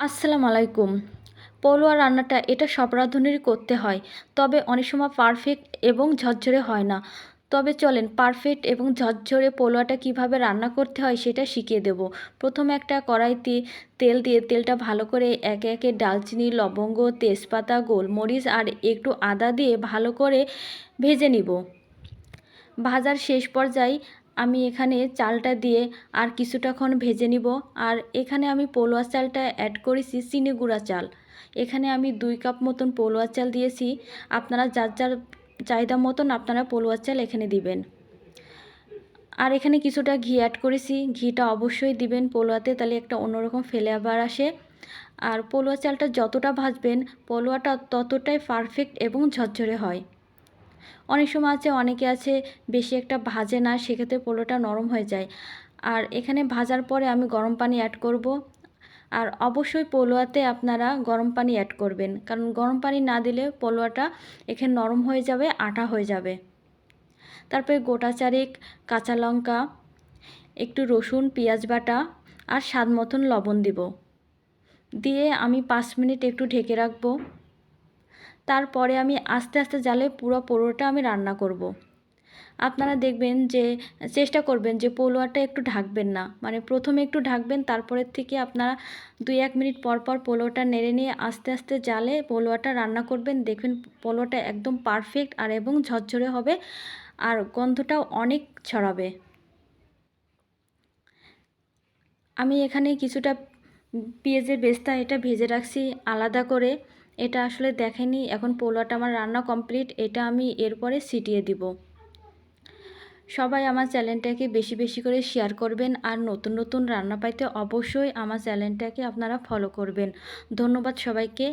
আসসালামু আলাইকুম। পলোয়া রান্নাটা এটা সব রাঁধুনেরই করতে হয়, তবে অনেক সময় পারফেক্ট এবং ঝরঝরে হয় না। তবে চলেন পারফেক্ট এবং ঝরঝরে পোলোয়াটা কীভাবে রান্না করতে হয় সেটা শিখিয়ে দেব। প্রথমে একটা কড়াইতে তেল দিয়ে তেলটা ভালো করে একে একে ডালচিনি, লবঙ্গ, তেজপাতা, গোলমরিচ আর একটু আদা দিয়ে ভালো করে ভেজে নিব। ভাজার শেষ পর্যায়ে আমি এখানে চালটা দিয়ে আর কিছুটাক্ষণ ভেজে নিব। আর এখানে আমি পলোয়া চালটা অ্যাড করেছি চিনি গুঁড়া চাল। এখানে আমি দুই কাপ মতন পলোয়া চাল দিয়েছি। আপনারা যার যার চাহিদা মতন আপনারা পলোয়া চাল এখানে দিবেন। আর এখানে কিছুটা ঘি অ্যাড করেছি। ঘিটা অবশ্যই দিবেন পোলোয়াতে, তাহলে একটা অন্যরকম ফ্লেভার আসে। আর পোলোয়া চালটা যতটা ভাজবেন, পোলোয়াটা ততটাই পারফেক্ট এবং ঝরঝরে হয়। অনেক সময় আছে, অনেকে আছে বেশি একটা ভাজে না, সেক্ষেত্রে পোলোটা নরম হয়ে যায়। আর এখানে ভাজার পরে আমি গরম পানি অ্যাড করব। আর অবশ্যই পোলোয়াতে আপনারা গরম পানি অ্যাড করবেন। কারণ গরম পানি না দিলে পোলোয়াটা এখানে নরম হয়ে যাবে, আটা হয়ে যাবে। তারপরে গোটা চারেক কাঁচা লঙ্কা, একটু রসুন, পেঁয়াজ বাটা আর স্বাদ মতন লবণ দিব। দিয়ে আমি পাঁচ মিনিট একটু ঢেকে রাখব। তারপরে আমি আস্তে আস্তে জালে পুরো পোলোটা আমি রান্না করব। আপনারা দেখবেন যে, চেষ্টা করবেন যে পোলোয়াটা একটু ঢাকবেন না। মানে প্রথমে একটু ঢাকবেন, তারপরের থেকে আপনারা দুই এক মিনিট পর পর পোলোটা নেড়ে নিয়ে আস্তে আস্তে জালে পোলোয়াটা রান্না করবেন। দেখবেন পোলোটা একদম পারফেক্ট আর এবং ঝরঝরে হবে আর গন্ধটাও অনেক ছড়াবে। আমি এখানে কিছুটা পেঁয়াজের বেস্তা এটা ভেজে রাখছি আলাদা করে। এটা আসলে দেখেনি, এখন পোলাওটা আমার রান্না কমপ্লিট এটা আমি এরপরে সিটিয়ে দিব। সবাই আমার চ্যানেলটাকে বেশি বেশি করে শেয়ার করবেন আর নতুন নতুন রান্না পাইতে অবশ্যই আমার চ্যানেলটাকে আপনারা ফলো করবেন। ধন্যবাদ সবাইকে।